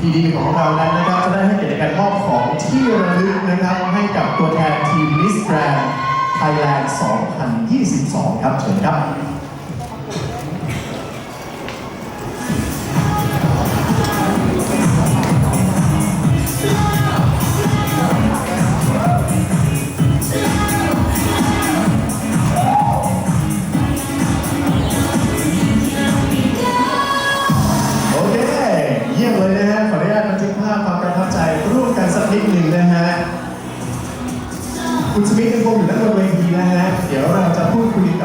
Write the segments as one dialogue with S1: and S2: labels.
S1: ทีดีของเรานั้นนะครับจะได้ให้เกียรติการมอบของที่ระลึกนะครับให้กับตัวแทนทีมมิสแกรนไทยแลนด์ 2022 ครับเชิญครับ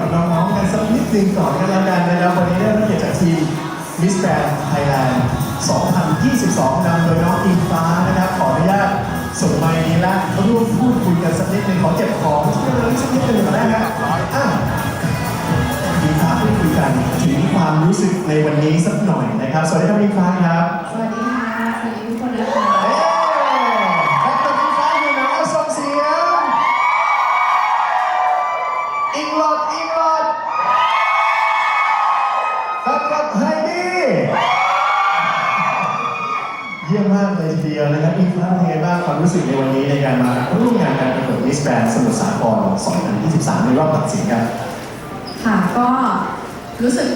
S1: กับน้องๆกันสักนิดนึงก่อนกันแล้วกันนะครับวันนี้ได้รับเกียรติจากทีมมิสแกรนไทยแลนด์ 2022นำโดยน้องอิงฟ้านะครับขออนุญาตส่งไมค์นี้ละร่วมพูดคุยกันสักนิดนึงขอเก็บของที่ระลึกสักนิดนึงก่อนได้ไหมอะอิงฟ้าพูดคุยกันถึงความรู้สึกในวันนี้สักหน่อยนะครับ สวัสดีครับอิงฟ้าครับ
S2: สวัสดีค่ะ สวัสดีทุกคนนะคะ
S1: อิงหลอดอิงหลอดครับกับไฮดี้เยี่ยมมากเลยทีเดียวนะครับอิงฟ้าเป็นไงบ้างความรู้สึกในวันนี้ในการมาร่วมงานการประกวดมิสแกรนสมุทรสาคร 2023 ในรอบตัดสินครับ
S2: ค่ะก็รู้สึก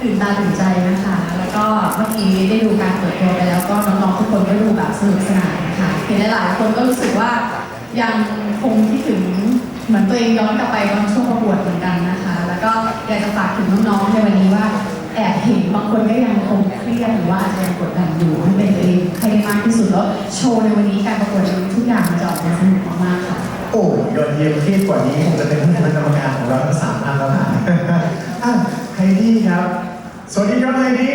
S2: ตื่นตาตื่นใจนะคะ แล้วก็เมื่อกี้ได้ดูการเปิดตัวไปแล้วก็น้องๆทุกคนก็ดูแบบสนุกสนานค่ะเห็นหลายๆคนก็รู้สึกว่ายังคงคิดถึง เหมือนตัวเองย้อนกลับไปตอนช่วงประกวดเหมือนกันนะคะ แล้วก็อยากจะฝากถึงน้องๆในวันนี้ว่าแอบเห็นบางคนก็ยังคงเครียดหรือว่าอาจจะยังกดดันอยู่ให้เป็นตัวเองให้ได้มากที่สุดแล้วโชว์ในวันนี้การประกวดในวันนี้ทุกอย่างมันจะออกมาสนุกมากๆค่ะ
S1: โอ้ยอดเยี่ยมเครียดกว่านี้คงจะเป็นท่านคณะกรรมการของเราทั้งสามท่านแล้วนะอะไฮดี้ครับ สวัสดีครับไฮดี้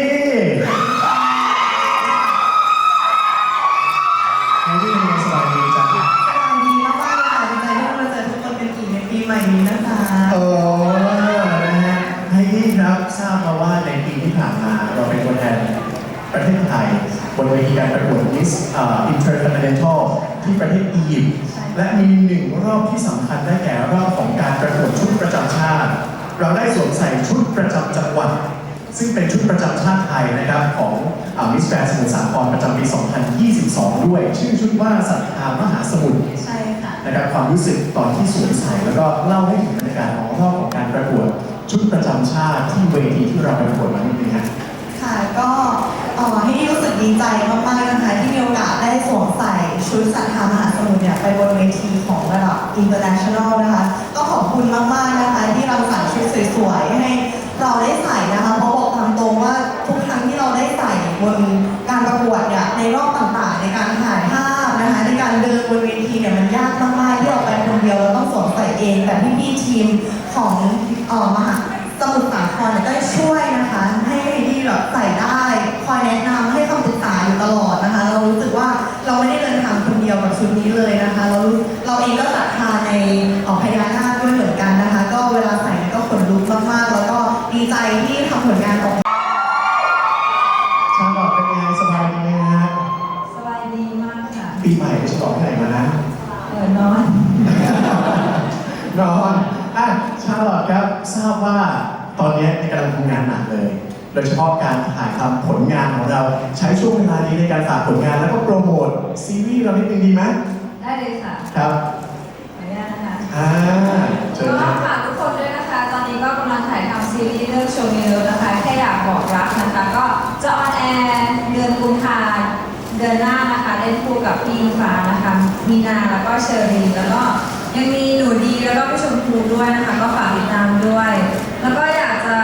S1: ไฮดี้เป็นไงสบายดีจ้ะ
S3: สบายดีมากๆค่ะดีใจที่มาเจอทุกคนกันอีก ในปีใหม่นี้นะคะ
S1: โอ้นะฮะไฮดี้ครับทราบมาว่าในปีที่ผ่านมาเราเป็นตัวแทนประเทศไทยบนเวทีการประกวด Miss อ่า Intercontinental ที่ประเทศอียิปต์และมีหนึ่งรอบที่สำคัญได้แก่รอบของการประกวดชุดประจำชาติ เราได้สวมใส่ชุดประจำจังหวัด ซึ่งเป็นชุดประจำชาติไทยนะครับของมิสแกรนสมุทรสาครประจำปี 2022 ด้วย ชื่อชุดว่าศรัทธามหาสมุทร
S3: ใช่ค่ะ
S1: นะครับความรู้สึกตอนที่สวมใส่แล้วก็เล่าให้ถึงบรรยากาศของรอบของการประกวดชุดประจำชาติที่เวทีที่เราประกวดมานิดนึงฮะ
S3: ค่ะก็เอ่อให้รู้สึกดีใจมากๆนะคะที่มีโอกาสได้สวมใส่ชุดสัทธามหาสมุทรเนี่ยไปบนเวทีของระดับ international นะคะ ก็ขอบคุณมากๆนะคะที่เราใส่ชุดสวยๆให้ ทีเนี่ยมันยากมากๆที่เราไปคนเดียวเราต้องสวมใส่เอง แต่พี่ๆทีมของเอ่อมหาสมุทรสาครเนี่ยก็ช่วยนะคะ ให้ที่แบบใส่ได้คอยแนะนำให้คำปรึกษาอยู่ตลอดนะคะ เรารู้สึกว่าเราไม่ได้เดินทางคนเดียวกับชุดนี้เลยนะคะ เราเราเองก็ศรัทธาในเอ่อพญานาคด้วยเหมือนกันนะคะ ก็เวลาใส่เนี่ยก็ขนลุกมากๆ แล้วก็ดีใจที่ทำผลงานออกมา
S1: ชาลอตเป็นไงสบายดีไหมฮะ
S3: สบายดีมากค่ะ
S1: ปีใหม่ไปฉลองที่ไหนมานะ
S3: เออนอน
S1: นอนอะชาลอตครับ ทราบว่าตอนนี้ในกำลังทำงานหนักเลย โดยเฉพาะการถ่ายทำผลงานของเราใช้ช่วงเวลานี้ในการฝากผลงานแล้วก็โปรโมทซีรีส์เรานิดนึงดีไหม
S4: ได้เลยค่ะ
S1: ครับ
S4: ขออนุญาตนะคะ
S1: อ่าเชิญ
S4: ก็
S1: ครับ
S4: ฝากทุกคนด้วยนะคะ ตอนนี้ก็กำลังถ่ายทำซีรีส์เรื่องโชว์มีเลิฟนะคะแค่อยากบอกรักนะคะ ก็จะออนแอร์เดือนกุมภาเดือนหน้านะคะเล่นคู่กับพี่อิงฟ้านะคะ มีนาแล้วก็เชอรีนแล้วก็ ยังมีหนูดีแล้วก็พี่ชมพูด้วยนะคะก็ฝากติดตามด้วย แล้วก็อยากจะ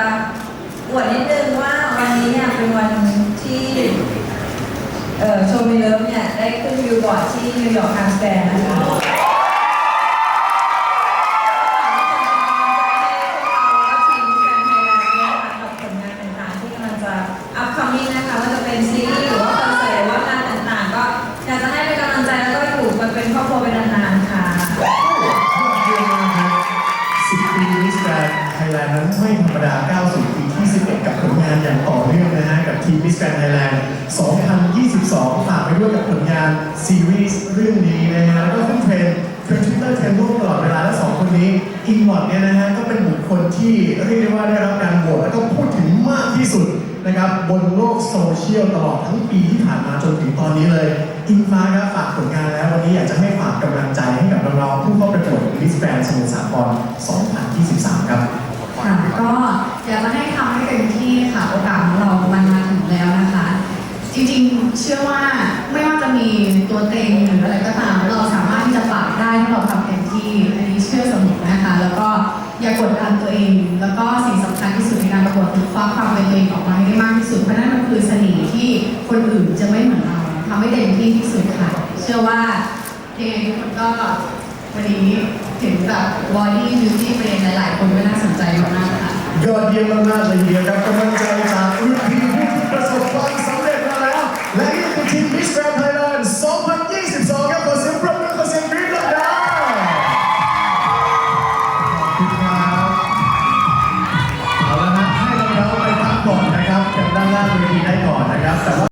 S4: อวดนิดนึงว่าวันนี้เนี่ยเป็นวันที่เอ่อโชว์มีเลิฟเนี่ยได้ขึ้นวิวบอร์ดที่นิวยอร์กไทม์สแควร์นะคะ upcoming นะคะว่าจะเป็นซีรีส์หรือว่าคอนเสิร์ตหรือว่างานต่างๆ ก็อยากจะให้เป็นกำลังใจแล้วก็อยู่กันเป็นครอบครัวเป็นนานๆค่ะ
S1: เยี่ยมมากครับสิบปีมิสแกรน ไทยแลนด์นั้นไม่ธรรมดาก้าวสู่ปีที่ 11 กับผลงานอย่างต่อเนื่องนะฮะ กับทีมมิสแกรนไทยแลนด์ 2022ฝากไปด้วยกับผลงานซีรีส์เรื่องนี้นะฮะ แล้วก็ขึ้นเทรนด์เทรนด์ทวิตเตอร์เทรนด์โลกตลอดเวลา และสองคนนี้ อิงวอร์ดเนี่ยนะฮะ ก็เป็นบุคคลที่เรียกได้ว่าได้รับการโหวตแล้วก็พูดถึงมากที่สุดนะครับบนโลกโซเชียลตลอดทั้งปีที่ผ่านมาจนถึงตอนนี้เลย อิงฟ้าครับฝากผลงานแล้ววันนี้อยากจะให้ฝากกำลังใจให้กับน้องๆผู้เข้าประกวดมิสแกรนด์สมุทรสาคร 2023 ครับ
S2: ค่ะ ก็อยากจะให้ทำให้เต็มที่ค่ะ โอกาสของเรามันมาถึงแล้วนะคะ จริงๆ เชื่อว่าไม่ว่าจะมีตัวเต็งหรืออะไรก็ตาม เราสามารถที่จะปรับได้ถ้าเราทำเต็มที่ อันนี้เชื่อเสมอนะคะ แล้วก็อย่ากดดันตัวเอง แล้วก็สิ่งสำคัญที่สุดในการประกวดคือคว้าความเป็นตัวเองออกมาให้ได้มากที่สุด เพราะนั่นมันคือเสน่ห์ที่คนอื่นจะไม่เหมือนเราทำให้เต็มที่ที่สุดค่ะ เชื่อว่ายังไงทุกคนก็วันนี้ถึงแบบบอดี้บิวตี้เฟรนหลายๆ คนก็น่า
S1: ยอดเยี่ยมมากๆเลยทีเดียวครับกำลังใจจากรุ่นพี่ผู้ที่ประสบความ